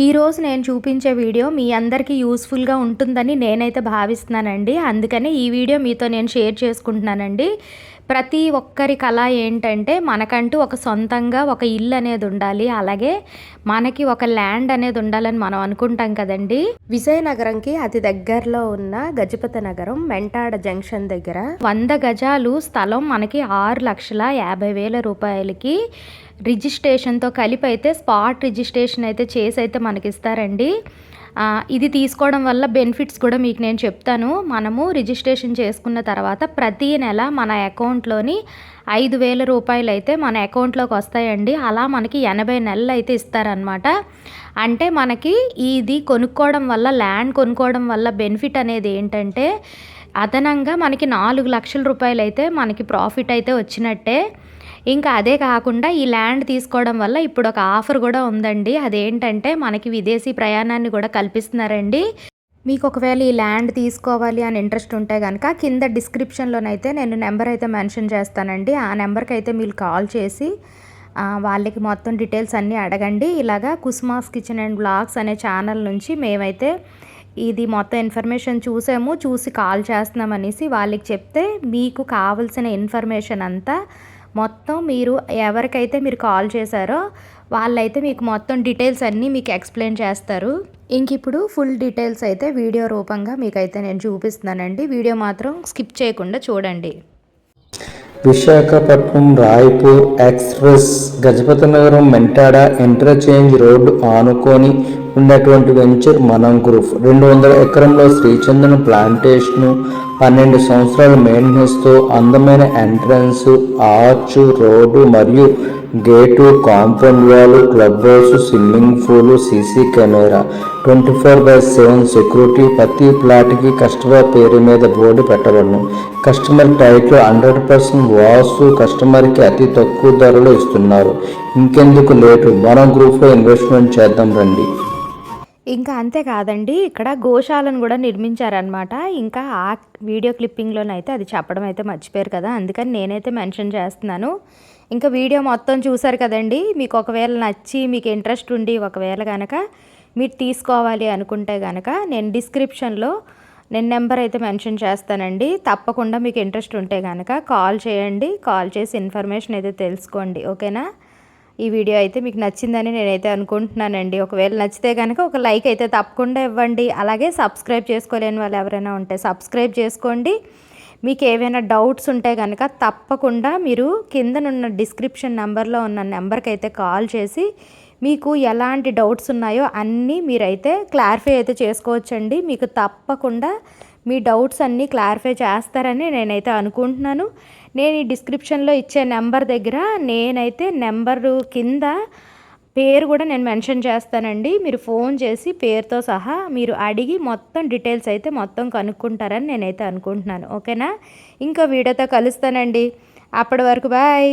ఈరోజు నేను చూపించే వీడియో మీ అందరికీ యూస్ఫుల్గా ఉంటుందని నేనైతే భావిస్తున్నానండి. అందుకని ఈ వీడియో మీతో నేను షేర్ చేసుకుంటున్నానండి. ప్రతి ఒక్కరి కళ ఏంటంటే మనకంటూ ఒక సొంతంగా ఒక ఇల్లు అనేది ఉండాలి. అలాగే మనకి ఒక ల్యాండ్ అనేది ఉండాలని మనం అనుకుంటాం కదండి. విజయనగరంకి అతి దగ్గరలో ఉన్న గజపతి నగరం మెంటాడ జంక్షన్ దగ్గర వంద గజాలు స్థలం మనకి ఆరు లక్షల యాభై వేల రూపాయలకి రిజిస్ట్రేషన్తో కలిపి అయితే స్పాట్ రిజిస్ట్రేషన్ అయితే చేసి అయితే మనకి ఇస్తారండి ఇది తీసుకోవడం వల్ల బెనిఫిట్స్ కూడా మీకు నేను చెప్తాను. మనము రిజిస్ట్రేషన్ చేసుకున్న తర్వాత ప్రతి నెల మన అకౌంట్లోని ఐదు వేల రూపాయలు అయితే మన అకౌంట్లోకి వస్తాయండి. అలా మనకి ఎనభై నెలలు అయితే ఇస్తారనమాట అంటే మనకి ఇది కొనుక్కోవడం వల్ల ల్యాండ్ కొనుక్కోవడం వల్ల బెనిఫిట్ అనేది ఏంటంటే అదనంగా మనకి నాలుగు లక్షల రూపాయలు అయితే మనకి ప్రాఫిట్ అయితే వచ్చినట్టే. ఇంకా అదే కాకుండా ఈ ల్యాండ్ తీసుకోవడం వల్ల ఇప్పుడు ఒక ఆఫర్ కూడా ఉందండి. అదేంటంటే మనకి విదేశీ ప్రయాణాన్ని కూడా కల్పిస్తున్నారండి. మీకు ఒకవేళ ఈ ల్యాండ్ తీసుకోవాలి అని ఇంట్రెస్ట్ ఉంటే కనుక కింద డిస్క్రిప్షన్లోనైతే నేను నెంబర్ అయితే మెన్షన్ చేస్తానండి. ఆ నెంబర్కి అయితే మీరు కాల్ చేసి వాళ్ళకి మొత్తం డీటెయిల్స్ అన్నీ అడగండి. ఇలాగా కుస్మాస్ కిచెన్ అండ్ బ్లాగ్స్ అనే ఛానల్ నుంచి మేమైతే ఇది మొత్తం ఇన్ఫర్మేషన్ చూసాము. చూసి కాల్ చేస్తున్నాం అనేసి వాళ్ళకి చెప్తే మీకు కావాల్సిన ఇన్ఫర్మేషన్ అంతా మొత్తం మీరు ఎవరికైతే మీరు కాల్ చేశారో వాళ్ళైతే మీకు మొత్తం డీటెయిల్స్ అన్నీ మీకు ఎక్స్ప్లెయిన్ చేస్తారు. ఇంక ఇప్పుడు ఫుల్ డీటెయిల్స్ అయితే వీడియో రూపంగా మీకైతే నేను చూపిస్తున్నానండి. వీడియో మాత్రం స్కిప్ చేయకుండా చూడండి. విశాఖపట్నం రాయ్పూర్ ఎక్స్ప్రెస్ గజపతి నగరం మెంటాడ ఇంటర్చేంజ్ రోడ్డు ఆనుకొని ఉన్నటువంటి వెంచర్ మనం గ్రూప్ రెండు వందల ఎకరంలో శ్రీచందన ప్లాంటేషను పన్నెండు సంవత్సరాల మెయింటెనెన్స్తో అందమైన ఎంట్రన్స్ ఆర్చ్ రోడ్డు మరియు gate compound wall club house swimming pool CC camera twenty four by seven security ప్రతి ప్లాట్కి కస్టమర్ పేరు మీద బోర్డు పెట్టబడను. కస్టమర్ టైట్లు హండ్రెడ్ పర్సెంట్ వాసు కస్టమర్కి అతి తక్కువ ధరలో ఇస్తున్నారు. ఇంకెందుకు లేటు? మనం గ్రూప్లో ఇన్వెస్ట్మెంట్ చేద్దాం రండి. ఇంకా అంతేకాదండి ఇక్కడ గోశాలను కూడా నిర్మించారనమాట ఇంకా ఆ వీడియో క్లిప్పింగ్లోనైతే అది చెప్పడం అయితే మర్చిపోయారు కదా అందుకని నేనైతే మెన్షన్ చేస్తున్నాను. ఇంకా వీడియో మొత్తం చూసారు కదండి మీకు ఒకవేళ నచ్చి మీకు ఇంట్రెస్ట్ ఉండి ఒకవేళ కనుక మీరు తీసుకోవాలి అనుకుంటే కనుక నేను డిస్క్రిప్షన్లో నేను నెంబర్ అయితే మెన్షన్ చేస్తానండి. తప్పకుండా మీకు ఇంట్రెస్ట్ ఉంటే కనుక కాల్ చేయండి కాల్ చేసి ఇన్ఫర్మేషన్ అయితే తెలుసుకోండి ఓకేనా? ఈ వీడియో అయితే మీకు నచ్చిందని నేనైతే అనుకుంటున్నానండి. ఒకవేళ నచ్చితే కనుక ఒక లైక్ అయితే తప్పకుండా ఇవ్వండి. అలాగే సబ్స్క్రైబ్ చేసుకోలేని వాళ్ళు ఎవరైనా ఉంటే సబ్స్క్రైబ్ చేసుకోండి. మీకు ఏవైనా డౌట్స్ ఉంటే కనుక తప్పకుండా మీరు కిందనున్న డిస్క్రిప్షన్ నెంబర్లో ఉన్న నెంబర్కి అయితే కాల్ చేసి మీకు ఎలాంటి డౌట్స్ ఉన్నాయో అన్నీ మీరైతే క్లారిఫై అయితే చేసుకోవచ్చండి. మీకు తప్పకుండా మీ డౌట్స్ అన్నీ క్లారిఫై చేస్తారని నేనైతే అనుకుంటున్నాను. నేను ఈ డిస్క్రిప్షన్లో ఇచ్చే నెంబర్ దగ్గర నేనైతే నెంబరు కింద పేరు కూడా నేను మెన్షన్ చేస్తానండి. మీరు ఫోన్ చేసి పేరుతో సహా మీరు అడిగి మొత్తం డీటెయిల్స్ అయితే మొత్తం కనుక్కుంటారని నేనైతే అనుకుంటున్నాను. ఓకేనా? ఇంకా వీడియోతో కలుస్తానండి. అప్పటి వరకు బాయ్.